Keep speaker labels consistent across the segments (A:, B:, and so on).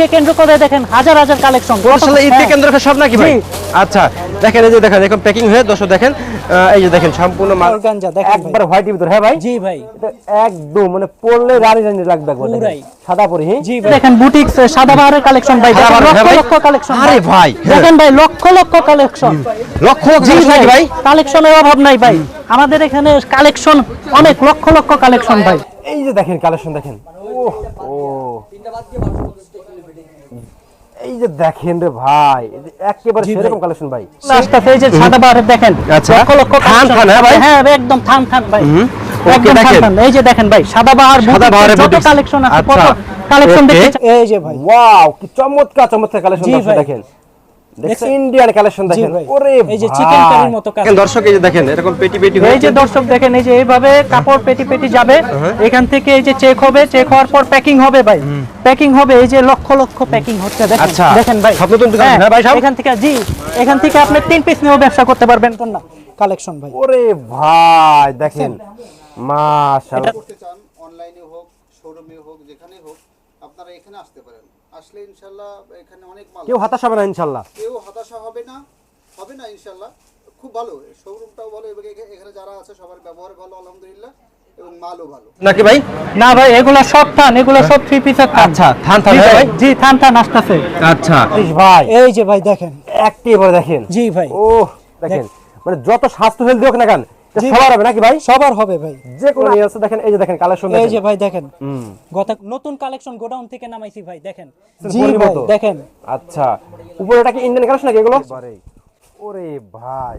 A: ঈদকে কেন্দ্র করে দেখেন হাজার হাজার কালেকশন
B: আসলে ঈদকে কেন্দ্র করে সব নাকি ভাই? আচ্ছা দেখেন এই যে দেখেন এখন প্যাকিং হয়ে দর্শক দেখেন এই যে দেখেন সম্পূর্ণ মাল
A: অর্গানজা দেখেন
B: একবার হোয়াইটের ভিতর হ্যাঁ ভাই?
A: জি ভাই।
B: একদম মানে পড়লে রানি রানি লাগবে একবার সাদা পরে হ্যাঁ?
A: জি ভাই। দেখেন বুটিক্স কালেকশন ভাই
B: সাদা
A: দেখেন,
B: বাহার, হ্যাঁ
A: লক্ষ লক্ষ কালেকশন
B: আরে ভাই, হ্যাঁ।
A: দেখেন ভাই লক্ষ লক্ষ কালেকশন
B: লক্ষ লক্ষ
A: ভাই
B: ভাই?
A: কালেকশনের অভাব নাই ভাই। আমাদের এখানে কালেকশন অনেক লক্ষ লক্ষ কালেকশন ভাই।
B: এই যে দেখেন কালেকশন দেখেন। ওহ ও। এই যে দেখেন রে ভাই এই একেবারে সেরকম কালেকশন ভাই
A: লাস্টটা এই যে সাদাবাহারের দেখেন
B: আচ্ছা।
A: লক্ষ লক্ষ
B: থান থান, হ্যাঁ ভাই?
A: হ্যাঁ একদম থান থান ভাই
B: ওকে, দেখেন।
A: এই যে দেখেন ভাই সাদাবাহার
B: সাদাবাহারের
A: বুটিক্সের যত
B: বুটিক্স।
A: কালেকশন আছে কত
B: আচ্ছা।
A: কালেকশন দেখেন এই যে ভাই
B: ওয়াও কি চমৎকার চমৎকার কালেকশন। দেখেন? ইন্ডিয়ান কালেকশন দেখেন। ওরে
A: এই যে
B: ভাই।
A: chicken মতো কাজ।
B: দর্শক এই যে দেখেন এরকম পেটি পেটি
A: এই যে দর্শক দেখেন এই যে এইভাবে কাপড় পেটি পেটি যাবে। এখান থেকে এই যে চেক হবে চেক হওয়ার পর প্যাকিং হবে ভাই। প্যাকিং হবে এই যে লক্ষ লক্ষ প্যাকিং হচ্ছে দেখেন।
B: আচ্ছা।
A: দেখেন ভাই।
B: সব নতুন হ্যাঁ ভাই,
A: এখান থেকে জি এখান থেকে আপনি তিন পিস নিয়েও ব্যবসা করতে পারবেন কোন না কালেকশন ভাই।
B: ওরে ভাই দেখেন। মাশাআল্লাহ
C: করতে চান অনলাইনে হোক শোরুমে হোক যেখানেই হোক আপনারা এখানে আসতে পারেন। আসলে ইনশাল্লাহ এখানে অনেক মাল
B: কেউ হতাশ হবে না ইনশাআল্লাহ
C: কেউ হতাশা হবে না হবে না ইনশাল্লাহ। খুব ভালো শোরুমটাও ভালো এবং এখানে যারা আছে সবার ব্যবহার ভালো আলহামদুলিল্লাহ এবং মালও ভালো।
B: নাকি ভাই?
A: না ভাই এগুলা সব থান এগুলা সব থ্রি পিসের
B: আচ্ছা, থান থান, হ্যাঁ
A: ভাই
B: ভাই?
A: জি থান থান আসতেছে।
B: আচ্ছা। ভাই।
A: এই যে ভাই দেখেন। জি ভাই।
B: ও দেখেন। মানে যত স্বাস্থ্য হেলদি হোক না কেন। সবার হবে নাকি ভাই?
A: সবার হবে ভাই।
B: যে কোনো নিয়ে দেখেন এই যে দেখেন কালেকশন
A: এই যে ভাই দেখেন। গত নতুন কালেকশন গোডাউন থেকে নামাইছি ভাই দেখেন।
B: জি
A: জি
B: ভাই,
A: ভাই দেখেন।
B: আচ্ছা উপরে এটা কি ইন্ডিয়ান কালেকশন নাকি এগুলো? ওরে ভাই।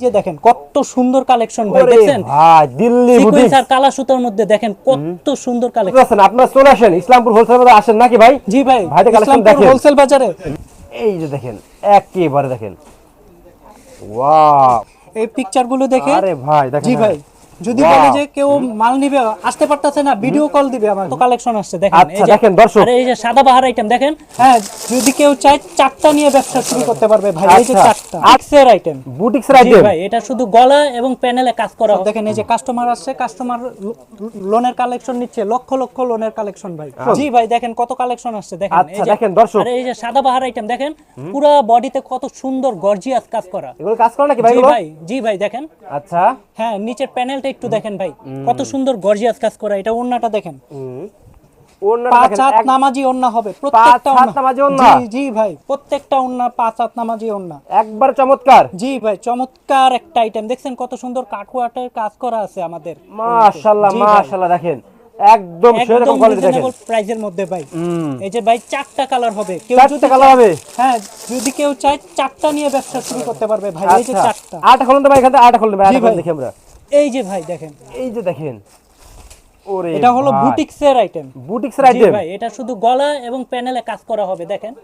A: যে দেখেন কত সুন্দর কালেকশন ভাই
B: ওরে দিল্লি বুটিক
A: আর কালা সুতার মধ্যে দেখেন কত সুন্দর কালেকশন
B: আছেন আপনারা চলে আসেন ইসলামপুর হোলসেল বাজার আসেন নাকি ভাই?
A: জি ভাই
B: কালেকশন দেখেন।
A: হোলসেল বাজারে।
B: এই যে দেখেন একেবারে দেখেন। ওয়াও।
A: এই পিকচারগুলো দেখে
B: আরে ভাই দেখেন
A: জি। ভাই যদি বলে যে কেউ মাল নিবে আসতে পারতেছে না ভিডিও কল দিবে আমার তো কালেকশন আসছে দেখেন
B: আচ্ছা, দেখেন, দর্শক।
A: আরে এই যে সাদা বাহার আইটেম দেখেন হ্যাঁ যদি কেউ চায় চারটা নিয়ে ব্যবসা শুরু করতে পারবে ভাই এই যে
B: আচ্ছা।
A: চারটা আক্সের আইটেম
B: বুটিক্সের আইটেম
A: ভাই এটা শুধু গলা এবং প্যানেলে কাজ করা। দেখেন এই যে কাস্টমার আসছে কাস্টমার লোনের কালেকশন নিচ্ছে লক্ষ লক্ষ লোনের কালেকশন ভাই। জি ভাই দেখেন কত কালেকশন আসছে দেখেন
B: আচ্ছা, দেখেন, দর্শক।
A: আরে এই যে সাদা বাহার আইটেম দেখেন পুরো বডিতে কত সুন্দর গর্জিয়াস কাজ করা।
B: এগুলো কাজ করে নাকি ভাই
A: জি ভাই জি ভাই দেখেন।
B: আচ্ছা।
A: হ্যাঁ নিচের প্যানেলটা একটু দেখেন ভাই কত সুন্দর গর্জিয়াস কাজ করা এটা ওন্নাটা দেখেন। পাঁচ হাত নামাজি ওন্না হবে প্রত্যেকটা ওন্না। জি জি ভাই প্রত্যেকটা ওন্না পাঁচ হাত নামাজি ওন্না
B: একবার চমৎকার।
A: জি ভাই চমৎকার একটা আইটেম দেখছেন কত সুন্দর কাঠওয়াটের কাজ করা আছে আমাদের
B: মাশাআল্লাহ মাশাআল্লাহ দেখেন। একদম সেরকম কোয়ালিটি দেখেন।
A: রিজনেবল মধ্যে ভাই। এই যে ভাই চারটা কালার হবে। কেউ যদি
B: কালার হবে?
A: হ্যাঁ যদি কেউ চায় চারটা নিয়ে ব্যবসা শুরু করতে পারবে ভাই। এই যে
B: আচ্ছা।
A: চারটা।
B: আটা খুলুন তো ভাই এখান থেকে খুলুন ভাই
A: জি
B: আটা খুলুন
A: ভাই।
B: দেখি আমরা।
A: এই যে ভাই দেখেন।
B: এই যে দেখেন। ওরে
A: এটা হলো বুটিক্সের আইটেম
B: বুটিক্সের আইটেম
A: ভাই এটা শুধু গলা এবং প্যানেলে কাজ করা হবে দেখেন।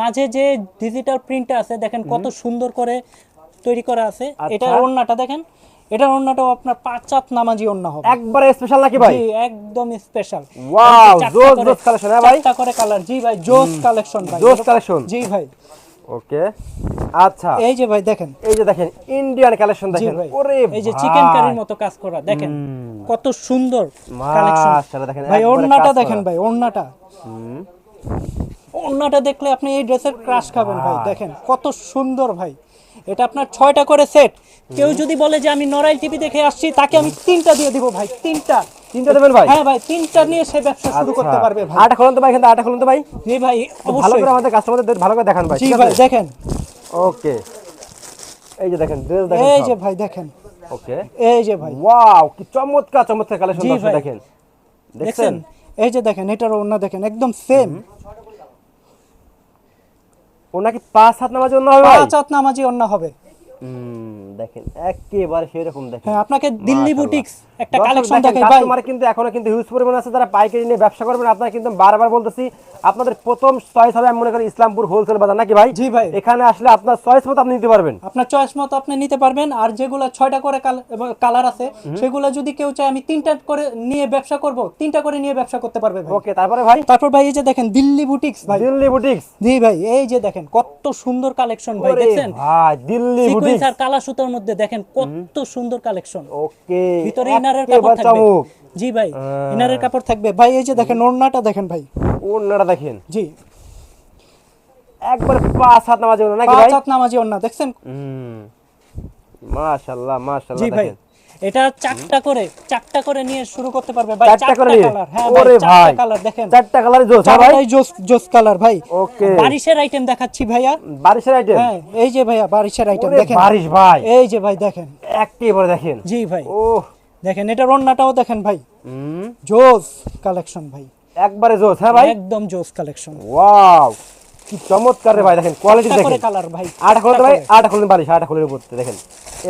A: মাঝে যে ডিজিটাল প্রিন্ট আছে দেখেন কত সুন্দর করে তৈরি করা আছে।
B: আচ্ছা।
A: এটা ওন্নাটা দেখেন এটার ওন্নাটাও আপনার পাঁচ চাত নামাজি ওন্না হবে।
B: একবারে স্পেশাল নাকি ভাই?
A: জি একদম স্পেশাল
B: Wow, জোস জোস collection, হ্যাঁ ভাই?
A: করে কালার জি ভাই জোস কালেকশন ভাই।
B: জোস কালেকশন
A: জি ভাই।
B: ওকে আচ্ছা।
A: এই যে ভাই দেখেন।
B: এই যে দেখেন ইন্ডিয়ান কালেকশন দেখেন।
A: ভাই।
B: ওরে
A: এই যে চিকেন কারির মতো কাজ করা দেখেন। কত সুন্দর কালেকশন
B: দেখেন
A: ভাই ওড়নাটা দেখেন ভাই ওড়নাটা। ওড়নাটা দেখলে আপনি এই ড্রেসের ক্রাশ খাবেন ভাই দেখেন কত সুন্দর ভাই। এটা আপনার ছয়টা করে সেট কেউ যদি বলে যে আমি নরাইল টিভি দেখে আসছি তাকে আমি তিনটা দিয়ে দিব ভাই তিনটা।
B: তিনটা দেবেন ভাই?
A: হ্যাঁ ভাই তিনটা নিয়ে সে ব্যবসা শুরু করতে
B: আচ্ছা।
A: পারবে ভাই।
B: আটা খুলুন তো ভাই এখান থেকে আটা খুলুন তো ভাই।
A: জি ভাই
B: ভালো করে আমাদের কাস্টমারদের ভালো করে দেখান ভাই
A: জি
B: ঠিক
A: ভাই
B: আছে?
A: দেখেন।
B: ওকে। এই যে দেখেন ড্রেস দেখেন
A: এই যে ভাই দেখেন।
B: ওকে।
A: এই যে ভাই।
B: ওয়াও কি চমৎকার চমৎকার কালেকশন দেখেন।
A: দেখছেন? এই যে দেখেন এটার ওড়না দেখেন একদম সেম
B: ও নাকি পাঁচ হাত নামাজ জন্য হবে
A: পাঁচ হাত নামাজি ওড়না হবে।
B: দেখেন একেবারে সেরকম দেখেন।
A: হ্যাঁ আপনাকে দিল্লি বুটিক্স একটা কালেকশন দেখাই ভাই।
B: কিন্তু এখনও কিন্তু হিউজ পরিমাণ আছে যারা পাইকারি নিয়ে ব্যবসা করবেন আপনারা কিন্তু বারবার বলতেছি আপনাদের প্রথম চয়েস হবে আমি মনে করি ইসলামপুর হোলসেল বাজার নাকি ভাই?
A: জি ভাই।
B: এখানে আসলে আপনার চয়েস মতো আপনি নিতে পারবেন।
A: আপনার চয়েস মতো আপনি নিতে পারবেন আর যেগুলো ছয়টা করে কালার আছে সেগুলো যদি কেউ চায় আমি তিনটা করে নিয়ে ব্যবসা করব তিনটা করে নিয়ে ব্যবসা করতে পারবে ভাই।
B: ওকে তারপরে ভাই?
A: তারপর ভাই এই যে দেখেন দিল্লি বুটিক্স ভাই।
B: দিল্লি বুটিক্স
A: জি ভাই এই যে দেখেন কত সুন্দর কালেকশন ভাই
B: ওরে
A: দেখছেন?
B: ভাই দিল্লি
A: সিকোয়েন্স আর কালা সুতার মধ্যে দেখেন কত সুন্দর কালেকশন।
B: ওকে
A: ভিতরে ইনারের কাপড় থাকবে। জি ভাই ইনারের কাপড় থাকবে। ভাই এই যে দেখেন ওড়নাটা দেখেন ভাই।
B: ওড়নাটা দেখেন।
A: জি।
B: একবার পাঁচ হাত নামাজ নাকি ভাই?
A: পাঁচ হাত নামাজি ওড়না দেখছেন?
B: হুম। মাশাআল্লাহ মাশাআল্লাহ
A: জি ভাই।
B: দেখেন।
A: এটা চারটা করে চারটা করে নিয়ে শুরু করতে পারবে ভাই
B: চারটা করে
A: কালার হ্যাঁ
B: ওরে
A: ভাই। কালার দেখেন।
B: চারটা কালারে জোস হ্যাঁ ভাই?
A: জোস জোস কালার ভাই।
B: ওকে।
A: বারিশের আইটেম দেখাচ্ছি ভাইয়া।
B: বারিশের আইটেম
A: হ্যাঁ এই যে ভাইয়া বারিশের আইটেম দেখেন।
B: বারিশ ভাই।
A: এই যে ভাই দেখেন।
B: একেবারে দেখেন।
A: জি ভাই।
B: ও
A: দেখেন এটার ওড়নাটাও দেখেন ভাই। জোস কালেকশন ভাই।
B: একবারে জোস হ্যাঁ ভাই?
A: একদম জোস কালেকশন
B: ওয়াও। কি চমৎকার রে ভাই দেখেন কোয়ালিটি দেখেন।
A: কালার ভাই
B: আটা খুলতে ভাই। আটা খুলতে পারিস আটা খুলে দেখেন।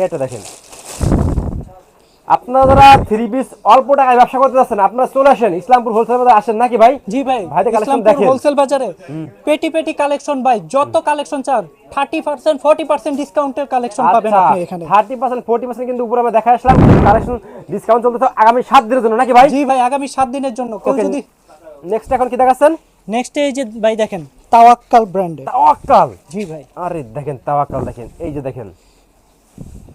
B: এটা দেখেন। আপনারা থ্রি পিস অল্প টাকায় ব্যবসা করতে যাচ্ছেন আপনারা চলে আসেন ইসলামপুর হোলসেল বাজারে আসেন নাকি ভাই?
A: জি ভাই
B: ভাইদের
A: ইসলামপুর
B: দেখেন।
A: হোলসেল বাজারে পেটি পেটি কালেকশন ভাই যত কালেকশন চান থার্টি পার্সেন্ট ফোর্টি পার্সেন্ট ডিসকাউন্টের কালেকশন পাবেন আপনি এখানে।
B: থার্টি পার্সেন্ট ফোর্টি পার্সেন্ট কিন্তু উপরে আমরা দেখা আসলাম কালেকশন ডিসকাউন্ট চলতেছে আগামী সাত দিনের জন্য নাকি ভাই?
A: জি ভাই আগামী সাত দিনের জন্য। কেউ যদি
B: নেক্সট এখন কি দেখাচ্ছেন?
A: নেক্সট এই যে ভাই দেখেন তাওয়াক্কাল ব্র্যান্ডের
B: তাওয়াক্কাল?
A: জি ভাই।
B: আরে দেখেন তাওয়াক্কাল দেখেন এই যে দেখেন।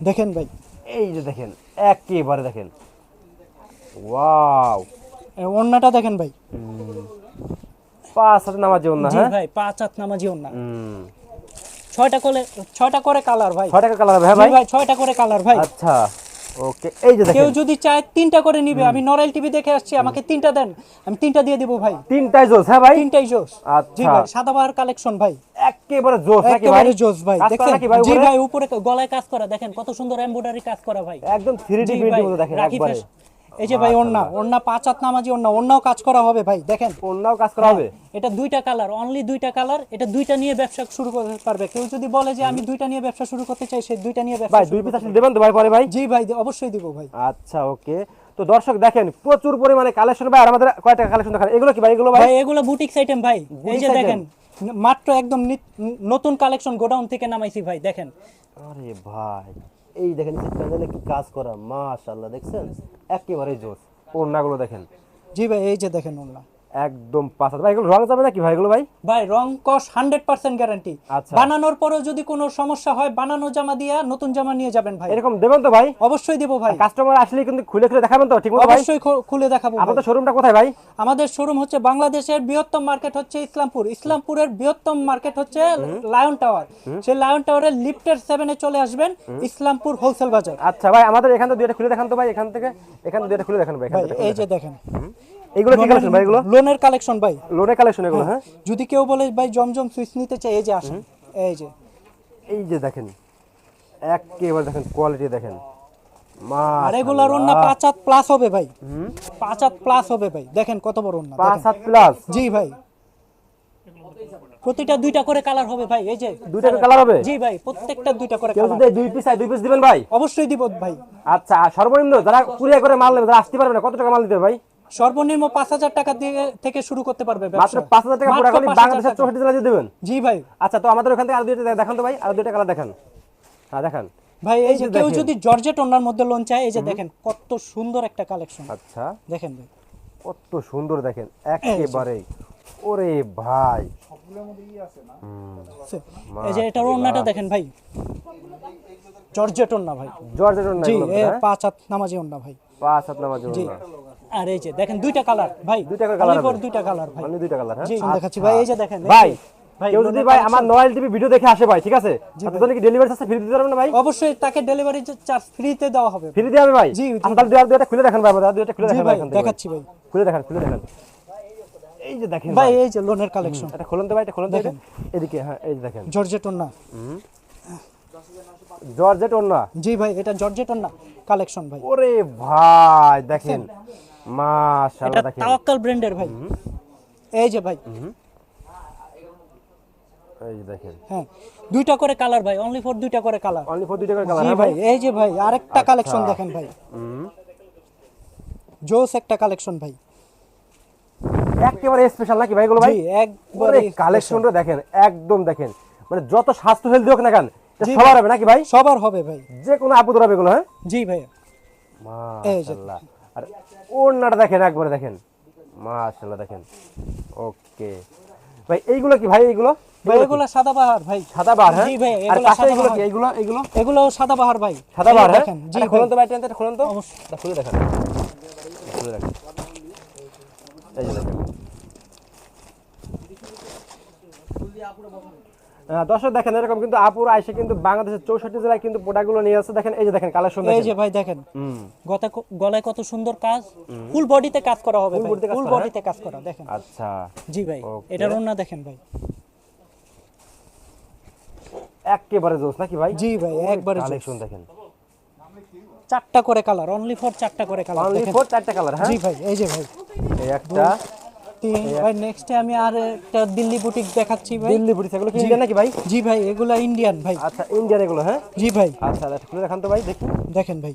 A: দেখেন ভাই।
B: এই যে দেখেন একেবারে দেখেন। ওয়াও।
A: এই ওড়নাটা দেখেন ভাই।
B: পাঁচ হাতে নামাজি না
A: জি
B: হ্যাঁ?
A: ভাই পাঁচ হাত নামাজি
B: হুম।
A: ছয়টা করে ছয়টা করে কালার ভাই।
B: ছয় টাকা কালার হ্যাঁ ভাই?
A: ভাই ছয়টা করে কালার ভাই।
B: আচ্ছা ওকে এই যে দেখেন।
A: কেউ যদি চায় তিনটা করে নিবে আমি নরাইল টিভি দেখে আসছি আমাকে তিনটা দেন। আমি তিনটা দিয়ে দিব ভাই।
B: তিনটাই জোস হ্যাঁ ভাই?
A: তিনটাই জোস।
B: আচ্ছা।
A: জি ভাই সাদাবাহার কালেকশন ভাই।
B: একেবারে জোস নাকি ভাই?
A: জোস ভাই।
B: ভাই
A: জি ভাই উপরে গলায় কাজ করা। দেখেন কত সুন্দর এমব্রয়ডারি কাজ করা ভাই।
B: একদম থ্রি ডি
A: জি
B: প্রিন্টের মতো দেখেন একবারে।
A: এই যে ভাই ওন্না ওন্না পাঁচ হাত নামাজি ওন্না ওন্নাও কাজ করা হবে ভাই দেখেন।
B: অন্যও কাজ করা হবে?
A: এটা দুইটা কালার অনলি দুইটা কালার এটা দুইটা নিয়ে ব্যবসা শুরু করতে পারবে কেউ যদি বলে যে আমি দুইটা নিয়ে ব্যবসা শুরু করতে চাই সেই দুইটা নিয়ে ব্যবসা
B: ভাই দুই পিস দেবেন তো ভাই পরে ভাই?
A: জি ভাই অবশ্যই দিব ভাই।
B: আচ্ছা ওকে তো দর্শক দেখেন প্রচুর পরিমাণে কালেকশন ভাই আর আমাদের কয় টাকা কালেকশন দেখান? এগুলো কি ভাই এগুলো ভাই?
A: ভাই এগুলো বুটিক আইটেম ভাই। এই যে দেখেন মাত্র একদম নিত- নতুন কালেকশন গোডাউন থেকে নামাইছি ভাই দেখেন।
B: আরে ভাই এই দেখেন প্যানেলে কি কাজ করা মাশাআল্লাহ দেখছেন? একেবারে জোস ওড়নাগুলো দেখেন।
A: জি ভাই এই যে দেখেন ওন্না
B: একদম পাঁচ ভাই এগুলো রং যাবে নাকি ভাই? এগুলো ভাই?
A: ভাই রং কস হান্ড্রেড পার্সেন্ট গ্যারান্টি
B: আচ্ছা।
A: বানানোর পরেও যদি কোনো সমস্যা হয় বানানো জামা দিয়া নতুন জামা নিয়ে যাবেন ভাই।
B: এরকম দেবেন তো ভাই?
A: অবশ্যই দিব ভাই।
B: কাস্টমার আসলে কিন্তু খুলে খুলে দেখাবেন তো ঠিক মতো ভাই?
A: অবশ্যই খুলে দেখাবো।
B: আপনাদের শোরুমটা কোথায় ভাই?
A: আমাদের শোরুম হচ্ছে বাংলাদেশের বৃহত্তম মার্কেট হচ্ছে ইসলামপুর। ইসলামপুরের বৃহত্তম মার্কেট হচ্ছে লায়ন টাওয়ার সেই লায়ন টাওয়ারের লিফটের সেভেনে চলে আসবেন ইসলামপুর হোলসেল বাজার।
B: আচ্ছা ভাই আমাদের এখান থেকে দুইটা খুলে দেখান তো ভাই এখান থেকে এখান থেকে দুইটা খুলে দেখান ভাই এখান থেকে
A: এই যে দেখেন।
B: এগুলো কি কালেকশন ভাই এগুলো?
A: লোনের কালেকশন ভাই।
B: লোনের কালেকশন এগুলো হ্যাঁ।
A: যদি কেউ বলে ভাই জমজম সুইচ নিতে চাই এই যে আসেন। এই যে।
B: এই যে দেখেন একেবারে দেখেন কোয়ালিটি দেখেন।
A: আর এগুলার অন্য পাঁচ হাত প্লাস হবে ভাই। পাঁচ হাত প্লাস হবে ভাই। দেখেন কত বড়
B: পাঁচ হাত প্লাস
A: জি ভাই। প্রতিটা দুইটা করে কালার হবে ভাই এই যে।
B: দুইটা কালার হবে?
A: জি ভাই প্রত্যেকটা দুইটা করে
B: কেউ
A: কালার
B: যদি দুই পিস দুই পিস দিবেন ভাই?
A: অবশ্যই দিব ভাই।
B: আচ্ছা সর্বনিম্ন যারা কুরিয়ার করে মাল নেবে যারা আসতে পারবে না। কত টাকা মাল দিতে হবে ভাই?
A: সর্বনিম্ন পাঁচ হাজার টাকা দিয়ে থেকে শুরু করতে পারবে
B: মাত্র
A: ব্যবসা
B: পাঁচ হাজার টাকা পুরো
A: 5,000
B: বাংলাদেশের
A: টাকা।
B: চৌষট্টি জেলা দিয়ে দেবেন?
A: জি ভাই।
B: আচ্ছা তো আমাদের ওখান থেকে আর দুইটা দেখান তো ভাই আর দুইটা কালার দেখান। হ্যাঁ দেখান।
A: ভাই এই যে কেউ। যদি জর্জেট ওনার মধ্যে লোন চায় এই যে দেখেন কত সুন্দর একটা কালেকশন
B: আচ্ছা।
A: দেখেন ভাই।
B: কত সুন্দর দেখেন একেবারে ওরে ভাই।
A: এই যে এটার ওন্নাটা দেখেন ভাই। জর্জেট ওন্না ভাই।
B: জর্জের না
A: জি
B: হ্যাঁ?
A: পাঁচ হাত নামাজি ওন্না ভাই।
B: পাঁচ হাত নামাজ
A: জি। আর এই যে দেখেন দুইটা কালার ভাই
B: দুইটা
A: for
B: হবে।
A: দুইটা কালার ভাই।
B: মানে দুইটা কালার হ্যাঁ?
A: দেখাচ্ছি। ভাই এই যে দেখেন
B: ভাই কেউ যদি
A: লোনের
B: ভাই আমার নয়েল টিভি ভিডিও দেখে আসে ভাই ঠিক আছে? আপনাদের কি ডেলিভারি চার্জ ফ্রি দিতে পারবেন না ভাই?
A: অবশ্যই তাকে ডেলিভারি চার্জ ফ্রিতে দেওয়া হবে।
B: ফ্রি দিয়ে হবে ভাই?
A: জি, জি।
B: আচ্ছা দুইটা- দুইটা খুলে দেখান ভাই আমাদের। দুইটা খুলে
A: জি ভাই
B: এখান থেকে ভাই।
A: দেখাচ্ছি ভাই।
B: খুলে দেখান খুলে দেখান। এই যে দেখেন
A: ভাই এই যে লোনের কালেকশন
B: এটা খুলুন তো ভাই এটা খুলুন
A: দেখেন।
B: এদিকে হ্যাঁ এই যে দেখেন।
A: জর্জেট ওন্না
B: জর্জেট ওন্না
A: জি ভাই এটা জর্জেট ওন্না কালেকশন ভাই।
B: ওরে ভাই দেখেন। মাশাআল্লাহ দেখেন।
A: তাওয়াক্কাল ব্র্যান্ডের ভাই। এই যে ভাই।
B: এই দেখেন।
A: হ্যাঁ দুইটা করে কালার ভাই অনলি ফর দুইটা করে কালার।
B: অনলি ফর দুইটা করে কালার
A: জি
B: হ্যাঁ
A: ভাই এই যে ভাই আরেকটা কালেকশন দেখেন ভাই। জোস একটা কালেকশন ভাই।
B: একেবারে স্পেশাল নাকি ভাই ভাই?
A: একবারে
B: কালেকশনটা দেখেন একদম দেখেন। মানে যত স্বাস্থ্য হেলদি হোক না কেন সবার হবে নাকি ভাই?
A: সবার হবে ভাই।
B: যে কোনো আপদ হবে এগুলো হ্যাঁ?
A: জি ভাই
B: মাশাআল্লাহ। আর ওড়নাটা দেখেন একবারে দেখেন। মাশাআল্লাহ দেখেন। ওকে। ভাই এইগুলো কি ভাই এইগুলো?
A: ভাই এগুলো সাদাবাহার ভাই।
B: সাদা বার হ্যাঁ?
A: জি ভাই,
B: আর
A: এগুলো
B: পাশে এগুলো কি? এইগুলো
A: এগুলো সাদাবাহার ভাই।
B: সাদা বার হ্যাঁ?
A: দেখেন জি ভাই।
B: খুলুন তো ভাই টেনটা খুলুন তো।
A: অবশ্যই।
B: খুলে দেখান। খুলে রাখেন এই যে দেখেন। দর্শক দেখেন এরকম কিন্তু আপুর আইসে কিন্তু বাংলাদেশের চৌষট্টি জেলায় কিন্তু প্রোডাক্টগুলো নিয়ে আসছে। দেখেন এই যে দেখেন কালেকশন
A: এই যে ভাই দেখেন গতা গলায় কত সুন্দর কাজ। ফুল বডিতে কাজ করা হবে ফুল বডিতে কাজ করা দেখেন।
B: আচ্ছা।
A: জি ভাই. এটার অন্য দেখেন ভাই।
B: একেবারে জোস নাকি ভাই?
A: জি ভাই একবারে।
B: কালেকশন দেখেন।
A: চারটা করে কালার অনলি ফর চারটা করে কালার
B: অনলি ফোর চারটা কালার হ্যাঁ?
A: জি ভাই এই যে ভাই।
B: এই একটা।
A: ভাই নেক্সটে আমি আর একটা দিল্লি বুটিক দেখাচ্ছি ভাই।
B: দিল্লি বুটি এগুলো কি ইন্ডিয়ান নাকি ভাই?
A: জি ভাই এগুলা ইন্ডিয়ান ভাই।
B: আচ্ছা ইন্ডিয়ান এগুলো হ্যাঁ?
A: জি ভাই।
B: আচ্ছা আচ্ছা খুলে দেখান তো ভাই দেখি।
A: দেখেন ভাই।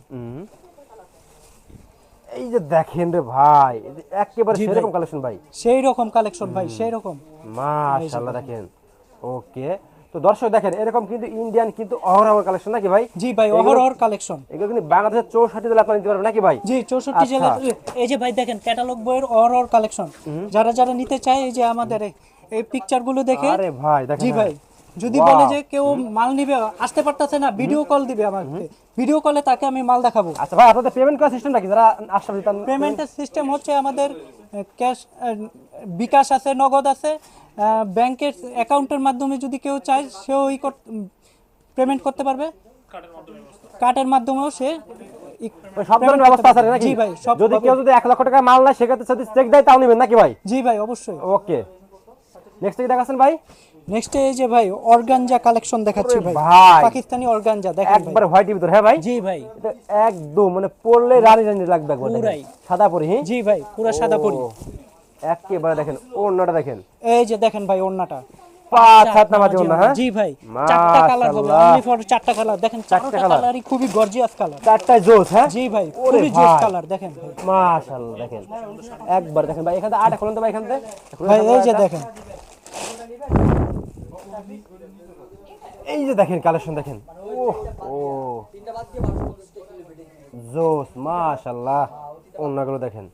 B: এই যে দেখেন রে ভাই একেবারে। সেরকম কালেকশন ভাই।
A: সেই রকম কালেকশন ভাই সেই রকম
B: মাশাআল্লাহ দেখেন। ওকে তো দর্শক দেখেন এরকম কিন্তু ইন্ডিয়ান কিন্তু অহরহ কালেকশন নাকি ভাই?
A: জি ভাই অহরহর কালেকশন
B: এগুলো কিন্তু বাংলাদেশের চৌষট্টি জেলা আপনারা নিতে পারবেন নাকি ভাই?
A: জি চৌষট্টি
B: আচ্ছা।
A: জেলা এই যে ভাই দেখেন ক্যাটালগ বইয়ের অহরহর কালেকশন যারা যারা নিতে চায় এই যে আমাদের এই- পিকচারগুলো দেখে
B: আরে ভাই দেখেন
A: জি। ভাই যদি বলে যে কেউ মাল নিবে আসতে পারতেছে না ভিডিও কল দিবে আমাকে। ভিডিও কলে তাকে আমি মাল দেখাবো।
B: আচ্ছা ভাই আপনাদের পেমেন্ট করার সিস্টেম নাকি যারা ইতান
A: পেমেন্টের সিস্টেম হচ্ছে আমাদের ক্যাশ বিকাশ আছে নগদ আছে ব্যাংকের অ্যাকাউন্টের মাধ্যমে যদি কেউ চায় সেও ই পেমেন্ট করতে পারবে। কার্ডের মাধ্যমেও সে
B: সব ধরনের ব্যবস্থা আছে নাকি?
A: ভাই
B: যদি কেউ যদি এক লক্ষ টাকা মাল নেয় সেক্ষেত্রে যদি চেক দেয় তাও নেবেন নাকি ভাই?
A: জি ভাই অবশ্যই।
B: ওকে। নেক্সট কি দেখাচ্ছেন ভাই?
A: নেক্সট এই যে ভাই অর্গানজা কালেকশন দেখাচ্ছি ভাই।
B: ভাই।
A: পাকিস্তানি অর্গানজা দেখেন
B: একবার হোয়াইটের ভিতর হ্যাঁ ভাই?
A: জি ভাই।
B: এটা একদম মানে পড়লে রানি রানি লাগবে একবার সাদা পরি হ্যাঁ?
A: জি ভাই পুরো সাদা পরি।
B: একেবারে দেখেন ওড়নাটা দেখেন।
A: এই যে দেখেন ভাই ওন্নাটা
B: পাঁচ হাত নামাজি ওড়না হ্যাঁ?
A: জি ভাই চারটা কালার হবে
B: মাশাআল্লাহ।
A: অনলি ফর চারটা কালার। দেখেন
B: চারটা
A: চারটা কালারই খুবই গর্জিয়াস কালার।
B: চারটায় জোস হ্যাঁ?
A: জি ভাই খুবই জোস কালার দেখেন ভাই।
B: মাশাআল্লাহ দেখেন। একবার দেখেন ভাই এখানে আটা খুলুন তো ভাই এখান
A: ভাই এই যে দেখেন।
B: এই যে দেখেন কালেকশন দেখেন। ও ও। জোস মাশাআল্লাহ। অন্যগুলো দেখেন।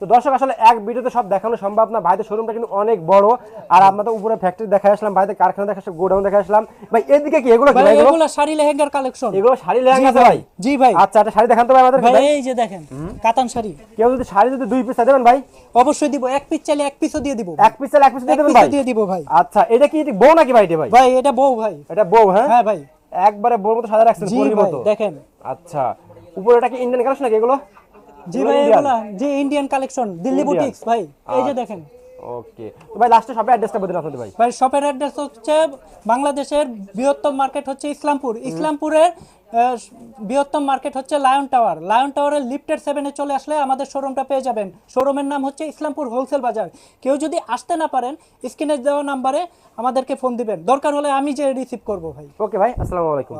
B: তো দর্শক আসলে এক ভিডিওতে সব দেখানো সম্ভব না। ভাইদের শোরুমটা কিন্তু অনেক বড়। আর আপনাদের উপরে ফ্যাক্টরি দেখা আসলাম ভাইদের কারখানা দেখা আসলাম গোডাউন দেখা আসলাম। ভাই এদিকে কি এগুলো এগুলো?
A: শাড়ি লেহেঙ্গার কালেকশন
B: এগুলো শাড়ি লেহেঙ্গা আছে ভাই
A: জি ভাই।
B: আচ্ছা একটা শাড়ি দেখান তো ভাই আমাদের
A: ভাই এই যে দেখেন কাতান শাড়ি।
B: কেউ যদি শাড়ি যদি দুই পিস দেবেন ভাই?
A: অবশ্যই দিব। এক পিস চাইলে এক পিসও দিয়ে দিব
B: এক পিস চাইলে এক পিস দিয়ে দেবেন ভাই?
A: দিয়ে দিব ভাই।
B: আচ্ছা এটা কি বউ নাকি ভাই এটা ভাই?
A: ভাই এটা বউ ভাই।
B: এটা বউ হ্যাঁ?
A: হ্যাঁ ভাই।
B: একবারে বউর মতো সাদা রাখছেন পরির মতো।
A: দেখেন।
B: আচ্ছা উপরে এটা কি ইন্ডিয়ান কালেকশন নাকি এগুলো?
A: জি ভাই এগুলা যে ইন্ডিয়ান কালেকশন দিল্লি? বুটিক্স ভাই এই যে
B: আচ্ছা।
A: দেখেন।
B: ওকে তো ভাই লাস্টে সবে অ্যাড্রেসটা বলে দিন আপনাদের ভাই।
A: ভাই শপের অ্যাড্রেস হচ্ছে বাংলাদেশের বৃহত্তম মার্কেট হচ্ছে ইসলামপুর। ইসলামপুরের বৃহত্তম মার্কেট হচ্ছে লায়ন টাওয়ার লায়ন টাওয়ারের লিফটেড সেভেনে চলে আসলে আমাদের শোরুমটা পেয়ে যাবেন। শোরুমের নাম হচ্ছে ইসলামপুর হোলসেল বাজার কেউ যদি আসতে না পারেন স্ক্রিনে দেওয়া নাম্বারে আমাদেরকে ফোন দিবেন। দরকার হলে আমি যে রিসিভ করব ভাই।
B: ওকে ভাই আসসালামু আলাইকুম।